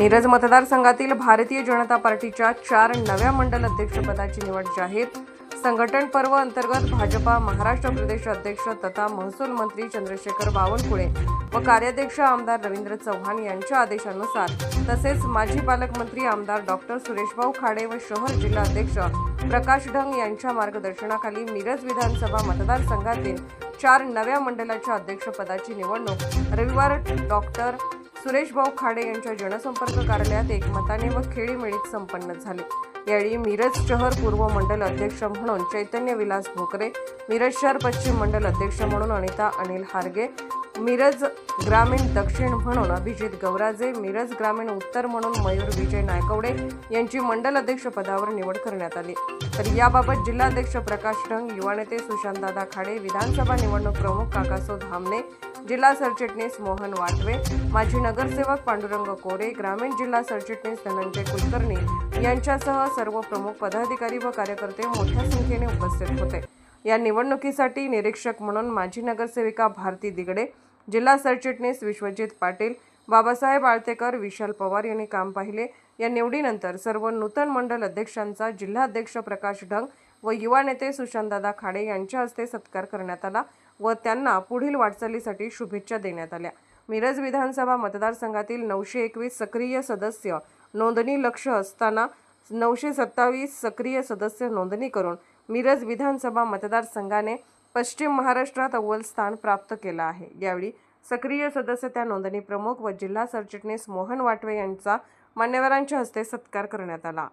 मिरज मतदारसंघातील भारतीय जनता पार्टीच्या चार नव्या मंडल अध्यक्षपदाची निवड जाहीर. संघटन पर्व अंतर्गत भाजपा महाराष्ट्र प्रदेश अध्यक्ष तथा महसूल मंत्री चंद्रशेखर बावनकुळे व कार्याध्यक्ष आमदार रवींद्र चव्हाण यांच्या आदेशानुसार तसेच माजी पालकमंत्री आमदार डॉक्टर सुरेशभाऊ खाडे व शहर जिल्हा अध्यक्ष प्रकाश ढंग यांच्या मार्गदर्शनाखाली मिरज विधानसभा मतदारसंघातील चार नव्या मंडलाच्या अध्यक्षपदाची निवडणूक रविवार डॉक्टर सुरेश भाऊ खाडे यांच्या जनसंपर्क कार्यालयात एकमताने व खेळीमेळीत संपन्न झाले. यावेळी मिरज शहर पूर्व मंडल अध्यक्ष म्हणून चैतन्य विलास भोकरे मिरज शहर पश्चिम मंडल अध्यक्ष म्हणून अनिता अनिल हारगे मिरज ग्रामीण दक्षिण म्हणून अभिजित गौराजे मिरज ग्रामीण उत्तर म्हणून मयूर विजय नायकवडे यांची मंडल अध्यक्ष पदावर निवड करण्यात आली. तर याबाबत जिल्हाध्यक्ष प्रकाश ढंग युवा नेते सुशांतदादा खाडे विधानसभा निवडणूक प्रमुख काकासो धामणे जिल्हा सरचिटणीस मोहन वाटवे माजी नगरसेवक पांडुरंग कोरे ग्रामीण जिल्हा सरचिटणीस धनंजय कुलकर्णी यांच्यासह सर्व प्रमुख पदाधिकारी व कार्यकर्ते मोठ्या संख्येने उपस्थित होते. या निवडणुकीसाठी निरीक्षक म्हणून माजी नगरसेविका भारती दिगडे जिल्हा सरचिटणीस विश्वजित पाटील बाबासाहेब आळतेकर विशाल पवार यांनी काम पाहिले. या निवडीनंतर सर्व नूतन मंडल अध्यक्षांचा जिल्हाध्यक्ष प्रकाश ढंग व युवा नेते सुशांतदादा खाडे यांच्या हस्ते सत्कार करण्यात आला व त्यांना पुढील वाटचालीसाठी शुभेच्छा देण्यात आल्या. मिरज विधानसभा मतदारसंघातील नऊशे एकवीस सक्रिय सदस्य नोंदणी लक्ष असताना नऊशे सत्तावीस सक्रिय सदस्य नोंदणी करून मिरज विधानसभा मतदारसंघाने पश्चिम महाराष्ट्रात अव्वल स्थान प्राप्त केलं आहे. यावेळी सक्रिय सदस्य त्या नोंदणी प्रमुख व जिल्हा सरचिटणीस मोहन वाटवे यांचा मान्यवरांच्या हस्ते सत्कार करण्यात आला.